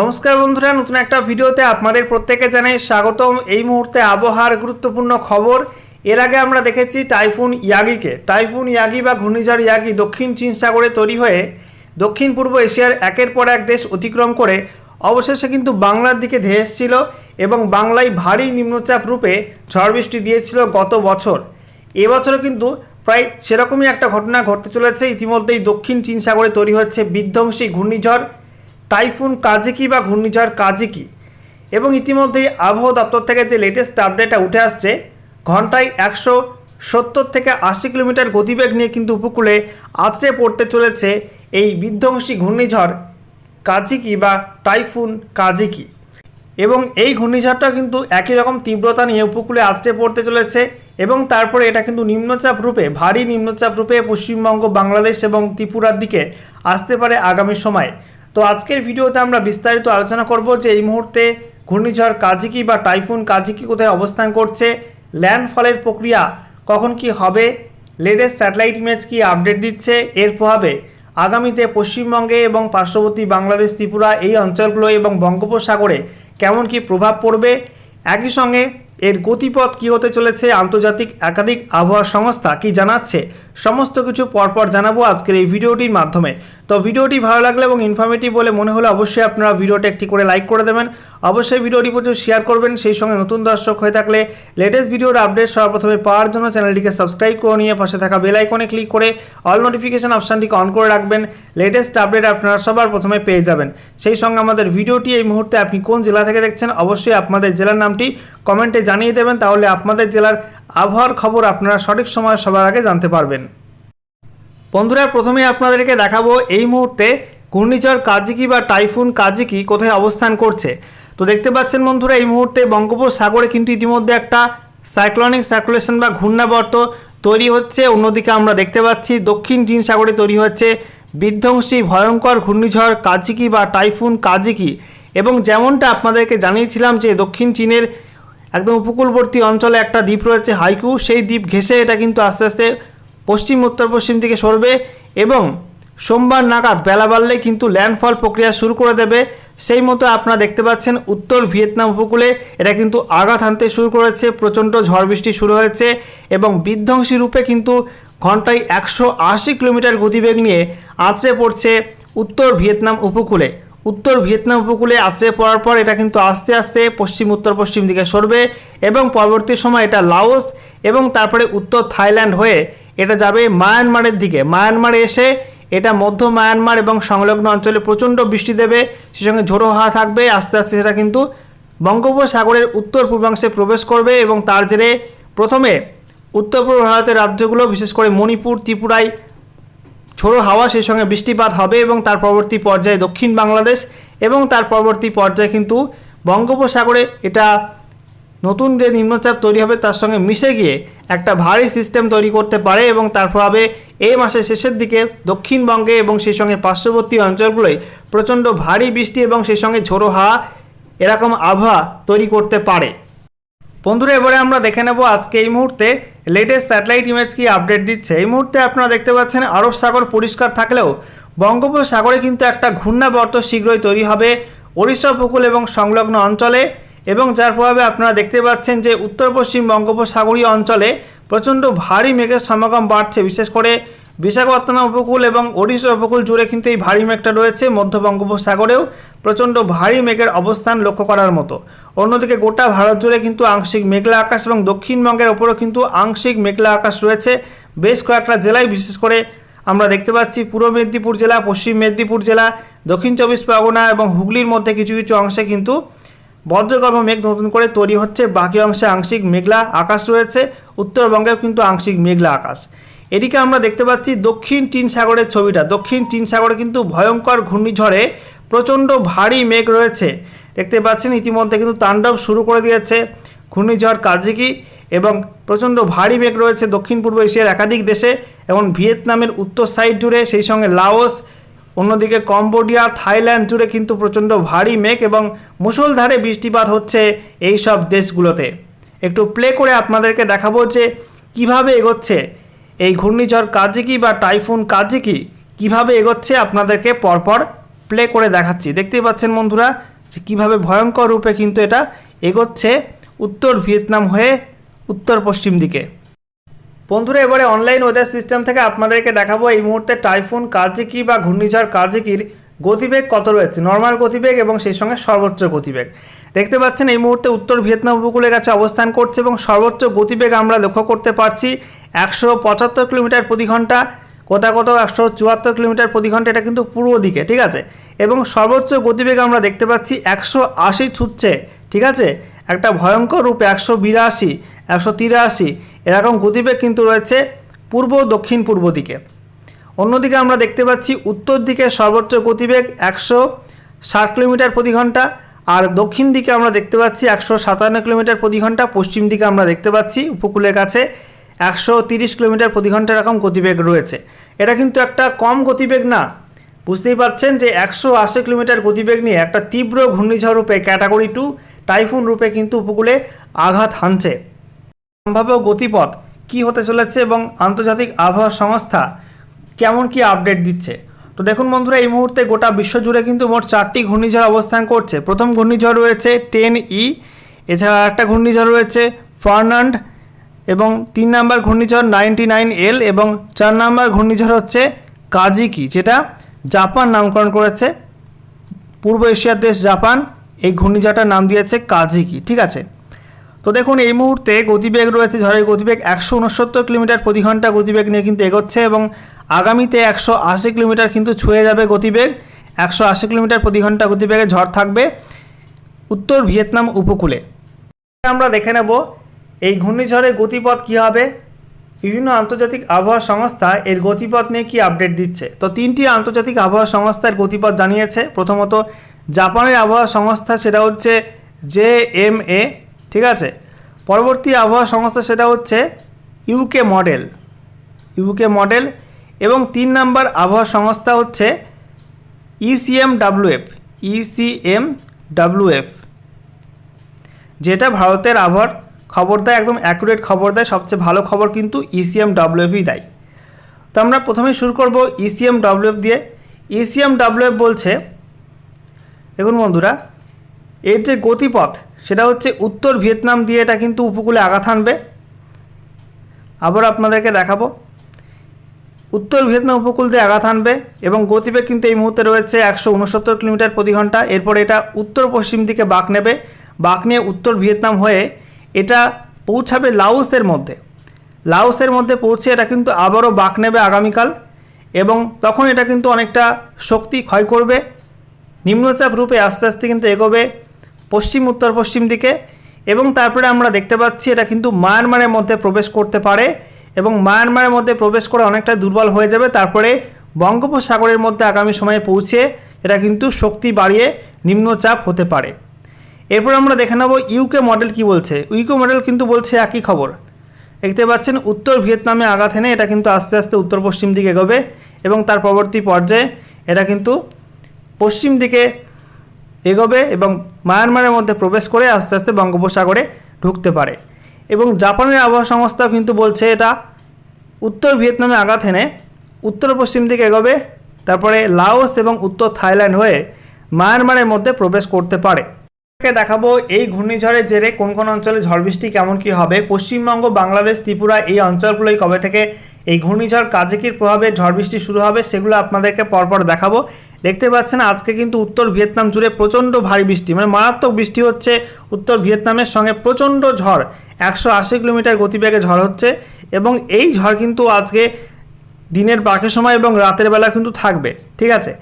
নমস্কার বন্ধুরা, নতুন একটা ভিডিওতে আপনাদের প্রত্যেকে জানাই স্বাগতম। এই মুহূর্তে আবহাওয়ার গুরুত্বপূর্ণ খবর, এর আগে আমরা দেখেছি টাইফুন ইয়াগিকে। টাইফুন ইয়াগি বা ঘূর্ণিঝড় ইয়াগি দক্ষিণ চীন সাগরে তৈরি হয়ে দক্ষিণ পূর্ব এশিয়ার একের পর এক দেশ অতিক্রম করে, অবশেষে কিন্তু বাংলার দিকে ধেয়ে এসেছিল এবং বাংলায় ভারী নিম্নচাপ রূপে ঝড় বৃষ্টি দিয়েছিল গত বছর। এবছরও কিন্তু প্রায় সেরকমই একটা ঘটনা ঘটতে চলেছে। ইতিমধ্যেই দক্ষিণ চীন সাগরে তৈরি হচ্ছে বিধ্বংসী ঘূর্ণিঝড়। টাইফুন কাজিকি বা ঘূর্ণিঝড় কাজিকি এবং ইতিমধ্যেই আবহাওয়া দপ্তর থেকে যে লেটেস্ট আপডেটটা উঠে আসছে, ঘন্টায় একশো সত্তর থেকে আশি কিলোমিটার গতিবেগ নিয়ে কিন্তু উপকূলে আছড়ে পড়তে চলেছে এই বিধ্বংসী ঘূর্ণিঝড় কাজিকি বা টাইফুন কাজিকি এবং এই ঘূর্ণিঝড়টা কিন্তু একই রকম তীব্রতা নিয়ে উপকূলে আছড়ে পড়তে চলেছে এবং তারপরে এটা কিন্তু নিম্নচাপ রূপে, ভারী নিম্নচাপ রূপে পশ্চিমবঙ্গ, বাংলাদেশ এবং ত্রিপুরার দিকে আসতে পারে আগামী সময়। তো আজকের ভিডিওতে আমরা বিস্তারিত আলোচনা করব যে এই মুহূর্তে ঘূর্ণিঝড় কাজিকি বা টাইফুন কাজিকি কোথায় অবস্থান করছে ল্যান্ডফলের প্রক্রিয়া কখন কি হবে লেটেস্ট স্যাটেলাইট ইমেজ কি আপডেট দিচ্ছে, এর প্রভাবে আগামীতে পশ্চিমবঙ্গে এবং পার্শ্ববর্তী বাংলাদেশ, ত্রিপুরা এই অঞ্চলগুলো এবং বঙ্গোপসাগরে কেমন কি প্রভাব পড়বে, একই সঙ্গে এর গতিপথ কী হতে চলেছে, আন্তর্জাতিক একাধিক আবহাওয়া সংস্থা কি জানাচ্ছে সমস্ত কিছু পরপর জানাব আজকের এই ভিডিওটির মাধ্যমে। তো ভিডিওটি ভালো লাগলে এবং ইনফরমেটিভ বলে মনে হলে অবশ্যই আপনারা ভিডিওটা একটি করে লাইক করে দেবেন। অবশ্যই ভিডিওটি প্রচুর শেয়ার করবেন। সেই সঙ্গে নতুন দর্শক হয়ে থাকলে লেটেস্ট ভিডিওর আপডেট সর্বপ্রথমে পাওয়ার জন্য চ্যানেলটিকে সাবস্ক্রাইব করে নিয়ে পাশে থাকা বেল আইকনে ক্লিক করে অল নোটিফিকেশন অপশানটিকে অন করে রাখবেন। লেটেস্ট আপডেট আপনারা সবার প্রথমে পেয়ে যাবেন। সেই সঙ্গে আমাদের ভিডিওটি এই মুহূর্তে আপনি কোন জেলা থেকে দেখছেন অবশ্যই আপনাদের জেলার নামটি কমেন্টে জানিয়ে দেবেন। তাহলে আপনাদের জেলার আবহাওয়ার খবর আপনারা সঠিক সময় সবার আগে জানতে পারবেন। বন্ধুরা, প্রথমে আপনাদেরকে দেখাবো এই মুহূর্তে ঘূর্ণিঝড় কাজিকি বা টাইফুন কাজিকি কোথায় অবস্থান করছে। তো দেখতে পাচ্ছেন বন্ধুরা, এই মুহূর্তে বঙ্গোপসাগরে কিন্তু ইতিমধ্যে একটা সাইক্লনিক সার্কুলেশন বা ঘূর্ণাবর্ত তৈরি হচ্ছে। অন্যদিকে আমরা দেখতে পাচ্ছি দক্ষিণ চীন সাগরে তৈরি হচ্ছে বিধ্বংসী ভয়ঙ্কর ঘূর্ণিঝড় কাজিকি বা টাইফুন কাজিকি। এবং যেমনটা আপনাদেরকে জানিয়েছিলাম যে দক্ষিণ চীনের একদম উপকূলবর্তী অঞ্চলে একটা দ্বীপ রয়েছে হাইকু, সেই দ্বীপ ঘেঁষে এটা কিন্তু আস্তে আস্তে পশ্চিম, উত্তর, পশ্চিম দিকে সরবে এবং সোমবার নাগাদ বেলা বাড়লে কিন্তু ল্যান্ডফল প্রক্রিয়া শুরু করে দেবে। সেই মতো আপনারা দেখতে পাচ্ছেন উত্তর ভিয়েতনাম উপকূলে এটা কিন্তু আঘাত হানতে শুরু করেছে, প্রচণ্ড ঝড় বৃষ্টি শুরু হয়েছে এবং বিধ্বংসী রূপে কিন্তু ঘন্টায় একশো আশি কিলোমিটার গতিবেগ নিয়ে আছড়ে পড়ছে উত্তর ভিয়েতনাম উপকূলে। উত্তর ভিয়েতনাম উপকূলে আছড়ে পড়ার পর এটা কিন্তু আস্তে আস্তে পশ্চিম, উত্তর, পশ্চিম দিকে সরবে এবং পরবর্তী সময় এটা লাওস এবং তারপরে উত্তর থাইল্যান্ড হয়ে এটা যাবে মায়ানমারের দিকে। মায়ানমারে এসে এটা মধ্য মায়ানমার এবং সংলগ্ন অঞ্চলে প্রচণ্ড বৃষ্টি দেবে, সে সঙ্গে ঝোড়ো হাওয়া থাকবে, আস্তে আস্তে সেটা কিন্তু বঙ্গোপসাগরের উত্তর পূর্বাংশে প্রবেশ করবে এবং তার জেরে প্রথমে উত্তর পূর্ব ভারতের রাজ্যগুলো, বিশেষ করে মণিপুর, ত্রিপুরায় ঝোড়ো হাওয়া, সেই সঙ্গে বৃষ্টিপাত হবে এবং তার পরবর্তী পর্যায়ে দক্ষিণ বাংলাদেশ এবং তার পরবর্তী পর্যায়ে কিন্তু বঙ্গোপসাগরে এটা নতুন যে নিম্নচাপ তৈরি হবে তার সঙ্গে মিশে গিয়ে একটা ভারী সিস্টেম তৈরি করতে পারে এবং তার প্রভাবে এই মাসের শেষের দিকে দক্ষিণবঙ্গে এবং সেই সঙ্গে পার্শ্ববর্তী অঞ্চলগুলোয় প্রচণ্ড ভারী বৃষ্টি এবং সেই সঙ্গে ঝোড়ো হাওয়া এরকম আবহাওয়া তৈরি করতে পারে। বন্ধুরা, এবারে আমরা দেখে নেব আজকে এই মুহূর্তে লেটেস্ট স্যাটেলাইট ইমেজ কি আপডেট দিচ্ছে। এই মুহূর্তে আপনারা দেখতে পাচ্ছেন আরব সাগর পরিষ্কার থাকলেও বঙ্গোপসাগরে কিন্তু একটা ঘূর্ণাবর্ত শীঘ্রই তৈরি হবে। ওড়িশা উপকূল এবং সংলগ্ন অঞ্চলে এবং যার প্রভাবে আপনারা দেখতে পাচ্ছেন যে উত্তর পশ্চিম বঙ্গোপসাগরীয় অঞ্চলে প্রচণ্ড ভারী মেঘের সমাগম বাড়ছে। বিশেষ করে বিশাখাপত্তনম উপকূল এবং ওড়িশা উপকূল জুড়ে কিন্তু এই ভারী মেঘটা রয়েছে। মধ্য বঙ্গোপসাগরেও প্রচণ্ড ভারী মেঘের অবস্থান লক্ষ্য করার মতো। অন্যদিকে গোটা ভারত জুড়ে কিন্তু আংশিক মেঘলা আকাশ এবং দক্ষিণবঙ্গের ওপরেও কিন্তু আংশিক মেঘলা আকাশ রয়েছে। বেশ কয়েকটা জেলায় বিশেষ করে আমরা দেখতে পাচ্ছি পূর্ব মেদিনীপুর জেলা, পশ্চিম মেদিনীপুর জেলা, দক্ষিণ চব্বিশ পরগনা এবং হুগলির মধ্যে কিছু কিছু অংশে কিন্তু বজ্রগর্ভ মেঘ নতুন করে তৈরি হচ্ছে। বাকি অংশে আংশিক মেঘলা আকাশ রয়েছে। উত্তরবঙ্গেও কিন্তু আংশিক মেঘলা আকাশ। এদিকে আমরা দেখতে পাচ্ছি দক্ষিণ চীন সাগরের ছবিটা। দক্ষিণ চীন সাগরে কিন্তু ভয়ঙ্কর ঘূর্ণিঝড়ে প্রচণ্ড ভারী মেঘ রয়েছে। দেখতে পাচ্ছেন ইতিমধ্যে কিন্তু তাণ্ডব শুরু করে দিয়েছে ঘূর্ণিঝড় কাজিকি এবং প্রচণ্ড ভারী মেঘ রয়েছে দক্ষিণ পূর্ব এশিয়ার একাধিক দেশে এবং ভিয়েতনামের উত্তর সাইড জুড়ে, সেই সঙ্গে লাওস অন্যদিকে কম্বোডিয়া, থাইল্যান্ড জুড়ে কিন্তু প্রচণ্ড ভারী মেঘ এবং মুষলধারে বৃষ্টিপাত হচ্ছে এই সব দেশগুলোতে। একটু প্লে করে আপনাদেরকে দেখাবো যে কীভাবে এগোচ্ছে এই ঘূর্ণিঝড় কাজিকি বা টাইফুন কাজিকি, কীভাবে এগোচ্ছে আপনাদেরকে পরপর প্লে করে দেখাচ্ছি। দেখতেই পাচ্ছেন বন্ধুরা যে কীভাবে ভয়ঙ্কর রূপে কিন্তু এটা এগোচ্ছে উত্তর ভিয়েতনাম হয়ে উত্তর পশ্চিম দিকে। বন্ধুরা, এবারে অনলাইন ওয়েদার সিস্টেম থেকে আপনাদেরকে দেখাবো এই মুহূর্তে টাইফুন কাজিকি বা ঘূর্ণিঝড় কাজিকির গতিবেগ কত রয়েছে? নর্মাল গতিবেগ এবং সেই সঙ্গে সর্বোচ্চ গতিবেগ। দেখতে পাচ্ছেন, এই মুহূর্তে উত্তর ভিয়েতনাম উপকূলের কাছে অবস্থান করছে এবং সর্বোচ্চ গতিবেগ আমরা লক্ষ্য করতে পারছি একশো পঁচাত্তর কিলোমিটার প্রতি ঘণ্টা কোথাও কোথাও একশো চুয়াত্তর কিলোমিটার প্রতি ঘণ্টা, এটা কিন্তু পূর্ব দিকে, ঠিক আছে? এবং সর্বোচ্চ গতিবেগ আমরা দেখতে পাচ্ছি একশো আশি ছুটছে, ঠিক আছে? একটা ভয়ঙ্কর রূপে একশো বিরাশি, একশো তিরাশি এরকম গতিবেগ কিন্তু রয়েছে পূর্ব দক্ষিণ পূর্ব দিকে। অন্যদিকে আমরা দেখতে পাচ্ছি উত্তর দিকে সর্বোচ্চ গতিবেগ একশো ষাট কিলোমিটার প্রতি ঘণ্টা আর দক্ষিণ দিকে আমরা দেখতে পাচ্ছি একশো সাতান্ন কিলোমিটার প্রতি ঘণ্টা। পশ্চিম দিকে আমরা দেখতে পাচ্ছি উপকূলের কাছে একশো তিরিশ কিলোমিটার প্রতি ঘণ্টা এরকম গতিবেগ রয়েছে। এটা কিন্তু একটা কম গতিবেগ না। বুঝতেই পারছেন যে একশো আশি কিলোমিটার গতিবেগ নিয়ে একটা তীব্র ঘূর্ণিঝড় রূপে ক্যাটাগরি টু, টাইফুন রূপে কিন্তু উপকূলে আঘাত হানছে। সম্ভাব্য গতিপথ কি হতে চলেছে এবং আন্তর্জাতিক আবহাওয়া সংস্থা কেমন কি আপডেট দিচ্ছে? তো দেখুন বন্ধুরা, এই মুহূর্তে গোটা বিশ্ব জুড়ে কিন্তু মোট চারটি ঘূর্ণিঝড় অবস্থান করছে। প্রথম ঘূর্ণিঝড় রয়েছে টেন ই এছাড়া একটা ঘূর্ণিঝড় রয়েছে ফার্নান্ড এবং তিন নাম্বার ঘূর্ণিঝড় নাইনটি নাইন এল এবং চার নাম্বার ঘূর্ণিঝড় হচ্ছে কাজিকি, যেটা জাপান নামকরণ করেছে। পূর্ব এশিয়ার দেশ জাপান এই ঘূর্ণিঝড়টার নাম দিয়েছে কাজিকি, ঠিক আছে? তো দেখুন, এই মুহূর্তে গতিবেগ রয়েছে, ঝড়ের গতিবেগ একশো উনসত্তর কিলোমিটার প্রতি ঘণ্টা গতিবেগ নিয়ে কিন্তু এগোচ্ছে এবং আগামীতে একশো আশি কিলোমিটার কিন্তু ছুঁয়ে যাবে গতিবেগ। একশো আশি কিলোমিটার প্রতি ঘণ্টা গতিবেগে ঝড় থাকবে উত্তর ভিয়েতনাম উপকূলে। আমরা দেখে নেব, এই ঘূর্ণিঝড়ের গতিপথ কী হবে? বিভিন্ন আন্তর্জাতিক আবহাওয়া সংস্থা এর গতিপথ নিয়ে কি আপডেট দিচ্ছে? তো তিনটি আন্তর্জাতিক আবহাওয়া সংস্থার গতিপথ জানিয়েছে। প্রথমত, জাপানের আবহাওয়া সংস্থা, সেটা হচ্ছে জে এম এ। ঠিক আছে? পরবর্তী আবহাওয়া সংস্থা সেটা হচ্ছে ইউকে মডেল ইউকে মডেল এবং তিন নাম্বার আবহাওয়া সংস্থা হচ্ছে ইসিএম ডাব্লিউএফ ইসিএম ডাব্লিউএফ যেটা ভারতের আবহাওয়ার খবর দেয়, একদম অ্যাকুরেট খবর দেয়, সবচেয়ে ভালো খবর কিন্তু E ইসিএম ডাব্লিউএফই দেয়। তো আমরা প্রথমে শুরু করব E ইসিএম ডাব্লিউএফ দিয়ে। E ইসিএম ডাব্লিউএফ বলছে, দেখুন বন্ধুরা, এর যে গতিপথ সেটা হচ্ছে উত্তর ভিয়েতনাম দিয়ে এটা কিন্তু উপকূলে আঘাত হানবে। আবার আপনাদেরকে দেখাবো। উত্তর ভিয়েতনাম উপকূল দিয়ে আঘাত হানবে এবং গতিবেগ কিন্তু এই মুহূর্তে রয়েছে একশো উনসত্তর কিলোমিটার প্রতি ঘণ্টা। এরপর এটা উত্তর পশ্চিম দিকে বাঁক নেবে। বাঁক নিয়ে উত্তর ভিয়েতনাম হয়ে এটা পৌঁছাবে লাওসের মধ্যে। লাওসের মধ্যে পৌঁছে এটা কিন্তু আবারও বাঁক নেবে আগামীকাল এবং তখন এটা কিন্তু অনেকটা শক্তি ক্ষয় করবে। নিম্নচাপ রূপে আস্তে আস্তে কিন্তু এগোবে। পশ্চিম, উত্তর, পশ্চিম দিকে এবং তারপরে আমরা দেখতে পাচ্ছি এটা কিন্তু মায়ানমারের মধ্যে প্রবেশ করতে পারে এবং মায়ানমারের মধ্যে প্রবেশ করে অনেকটা দুর্বল হয়ে যাবে। তারপরে বঙ্গোপসাগরের মধ্যে আগামী সময়ে পৌঁছে এটা কিন্তু শক্তি বাড়িয়ে নিম্নচাপ হতে পারে। এরপর আমরা দেখে নেব ইউকে মডেল কি বলছে। ইউকে মডেল কিন্তু বলছে একই খবর। দেখতে পাচ্ছেন, উত্তর ভিয়েতনামে আঘাত এনে এটা কিন্তু আস্তে আস্তে উত্তর পশ্চিম দিকে এগোবে এবং তার পরবর্তী পর্যায়ে এটা কিন্তু পশ্চিম দিকে এগোবে এবং মায়ানমারের মধ্যে প্রবেশ করে আস্তে আস্তে বঙ্গোপসাগরে ঢুকতে পারে। এবং জাপানের আবহাওয়া সংস্থাও কিন্তু বলছে এটা উত্তর ভিয়েতনামে আঘাত এনে উত্তর পশ্চিম দিকে এগোবে, তারপরে লাওস এবং উত্তর থাইল্যান্ড হয়ে মায়ানমারের মধ্যে প্রবেশ করতে পারে। দেখাবো এই ঘূর্ণিঝড়ের জেরে কোন কোন অঞ্চলে ঝড় বৃষ্টি কেমন কি হবে। পশ্চিমবঙ্গ, বাংলাদেশ, ত্রিপুরা এই অঞ্চলগুলোই কবে থেকে এই ঘূর্ণিঝড় কাজে কাজেকির প্রভাবে ঝড় বৃষ্টি শুরু হবে সেগুলো আপনাদেরকে পরপর দেখাবো। দেখতে পাচ্ছেন, আজকে কিন্তু উত্তর ভিয়েতনাম জুড়ে প্রচণ্ড ভারী বৃষ্টি। মানে মারাত্মক বৃষ্টি হচ্ছে উত্তর ভিয়েতনামের সঙ্গে প্রচণ্ড ঝড়। একশো আশি কিলোমিটার গতিবেগে ঝড় হচ্ছে এবং এই ঝড় কিন্তু আজকে দিনের বাকি সময় এবং রাতের বেলা কিন্তু থাকবে। ঠিক আছে?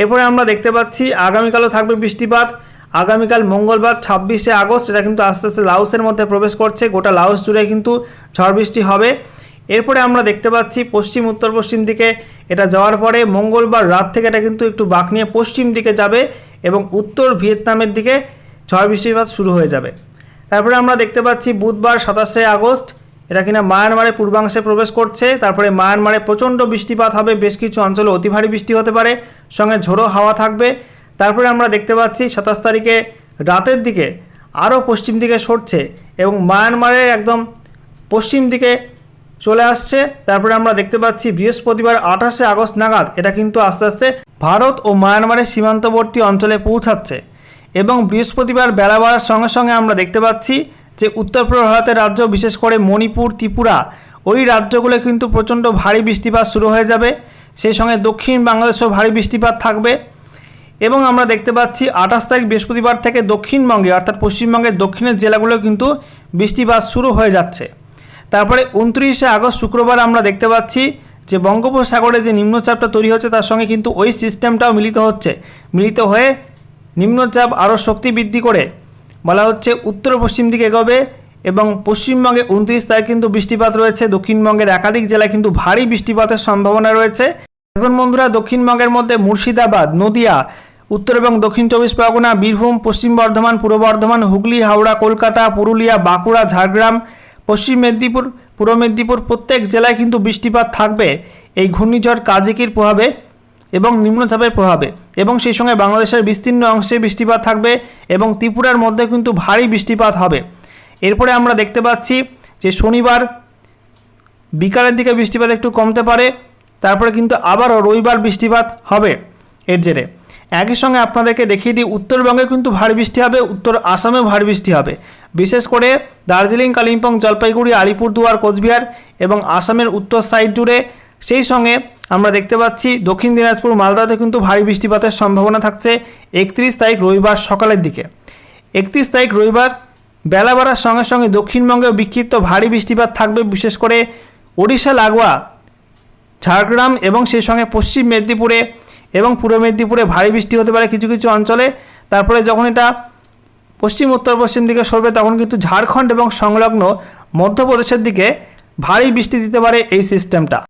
এরপরে আমরা দেখতে পাচ্ছি, আগামীকালও থাকবে বৃষ্টিপাত। আগামীকাল মঙ্গলবার ছাব্বিশে আগস্ট এটা কিন্তু আস্তে আস্তে লাউসের মধ্যে প্রবেশ করছে। গোটা লাউস জুড়ে কিন্তু ঝড় বৃষ্টি হবে। এরপরে আমরা দেখতে পাচ্ছি পশ্চিম উত্তর পশ্চিম দিকে এটা যাওয়ার পরে মঙ্গলবার রাত থেকে এটা কিন্তু একটু বাঁক নিয়ে পশ্চিম দিকে যাবে এবং উত্তর ভিয়েতনামের দিকে ঝড় বৃষ্টিপাত শুরু হয়ে যাবে। তারপরে আমরা দেখতে পাচ্ছি বুধবার সাতাশে আগস্ট, এটা কিনা মায়ানমারে পূর্বাংশে প্রবেশ করছে। তারপরে মায়ানমারে প্রচণ্ড বৃষ্টিপাত হবে, বেশ কিছু অঞ্চলে অতি ভারী বৃষ্টি হতে পারে, সঙ্গে ঝোড়ো হাওয়া থাকবে। তারপরে আমরা দেখতে পাচ্ছি সাতাশ তারিখে রাতের দিকে আরও পশ্চিম দিকে সরছে এবং মায়ানমারের একদম পশ্চিম দিকে চলে আসছে। তারপরে আমরা দেখতে পাচ্ছি বৃহস্পতিবার আঠাশে আগস্ট নাগাদ এটা কিন্তু আস্তে আস্তে ভারত ও মায়ানমারের সীমান্তবর্তী অঞ্চলে পৌঁছাচ্ছে। এবং বৃহস্পতিবার বেলা বাড়ার সঙ্গে সঙ্গে আমরা দেখতে পাচ্ছি যে উত্তর পূর্ব ভারতের রাজ্য, বিশেষ করে মণিপুর, ত্রিপুরা, ওই রাজ্যগুলো কিন্তু প্রচণ্ড ভারী বৃষ্টিপাত শুরু হয়ে যাবে। সেই সঙ্গে দক্ষিণ বাংলাদেশেও ভারী বৃষ্টিপাত থাকবে। এবং আমরা দেখতে পাচ্ছি আঠাশ তারিখ বৃহস্পতিবার থেকে দক্ষিণবঙ্গে, অর্থাৎ পশ্চিমবঙ্গের দক্ষিণের জেলাগুলো কিন্তু বৃষ্টিপাত শুরু হয়ে যাচ্ছে। তারপরে উনত্রিশে আগস্ট শুক্রবার আমরা দেখতে পাচ্ছি যে বঙ্গোপসাগরে যে নিম্নচাপটা তৈরি হচ্ছে, তার সঙ্গে কিন্তু ওই সিস্টেমটাও মিলিত হচ্ছে। মিলিত হয়ে নিম্নচাপ আরও শক্তি বৃদ্ধি করে। বলা হচ্ছে উত্তর পশ্চিম দিকে এগোবে এবং পশ্চিমবঙ্গে উনত্রিশ তারিখ কিন্তু বৃষ্টিপাত রয়েছে। দক্ষিণবঙ্গের একাধিক জেলায় কিন্তু ভারী বৃষ্টিপাতের সম্ভাবনা রয়েছে। এখন বন্ধুরা, দক্ষিণবঙ্গের মধ্যে মুর্শিদাবাদ, নদিয়া, উত্তর এবং দক্ষিণ চব্বিশ পরগনা, বীরভূম, পশ্চিম বর্ধমান, পূর্ব বর্ধমান, হুগলি, হাওড়া, কলকাতা, পুরুলিয়া, বাঁকুড়া, ঝাড়গ্রাম পশ্চিম মেদিনীপুর, পূর্ব মেদিনীপুর প্রত্যেক জেলায় কিন্তু বৃষ্টিপাত থাকবে। এই ঘূর্ণিঝড় কাজিকির প্রভাবে এবং নিম্নচাপের প্রভাবে। এবং সেই সঙ্গে বাংলাদেশের বিস্তীর্ণ অংশে বৃষ্টিপাত থাকবে এবং ত্রিপুরার মধ্যে কিন্তু ভারী বৃষ্টিপাত হবে। এরপরে আমরা দেখতে পাচ্ছি যে শনিবার বিকালের দিকে বৃষ্টিপাত একটু কমতে পারে, তারপরে কিন্তু আবারও রবিবার বৃষ্টিপাত হবে এর জেরে। একই সঙ্গে আপনাদেরকে দেখিয়ে দিই, উত্তরবঙ্গে কিন্তু ভারী বৃষ্টি হবে, উত্তর আসামেও ভারী বৃষ্টি হবে। বিশেষ করে দার্জিলিং, কালিম্পং, জলপাইগুড়ি, আলিপুরদুয়ার, কোচবিহার এবং আসামের উত্তর সাইড জুড়ে। সেই সঙ্গে আমরা দেখতে পাচ্ছি দক্ষিণ দিনাজপুর, মালদাতে কিন্তু ভারী বৃষ্টিপাতের সম্ভাবনা থাকছে একত্রিশ তারিখ রবিবার সকালের দিকে। একত্রিশ তারিখ রবিবার বেলা বাড়ার সঙ্গে সঙ্গে দক্ষিণবঙ্গে বিক্ষিপ্ত ভারী বৃষ্টিপাত থাকবে, বিশেষ করে ওড়িশা, লাগোয়া, ঝাড়গ্রাম এবং সেই সঙ্গে পশ্চিম মেদিনীপুরে এবং পূর্ব মেদিনীপুরে ভারী বৃষ্টি হতে পারে কিছু কিছু অঞ্চলে। তারপরে যখন এটা পশ্চিম, উত্তর, পশ্চিম দিকে সরবে, তখন কিন্তু ঝাড়খণ্ড এবং সংলগ্ন মধ্যপ্রদেশের দিকে ভারী বৃষ্টি দিতে পারে এই সিস্টেমটা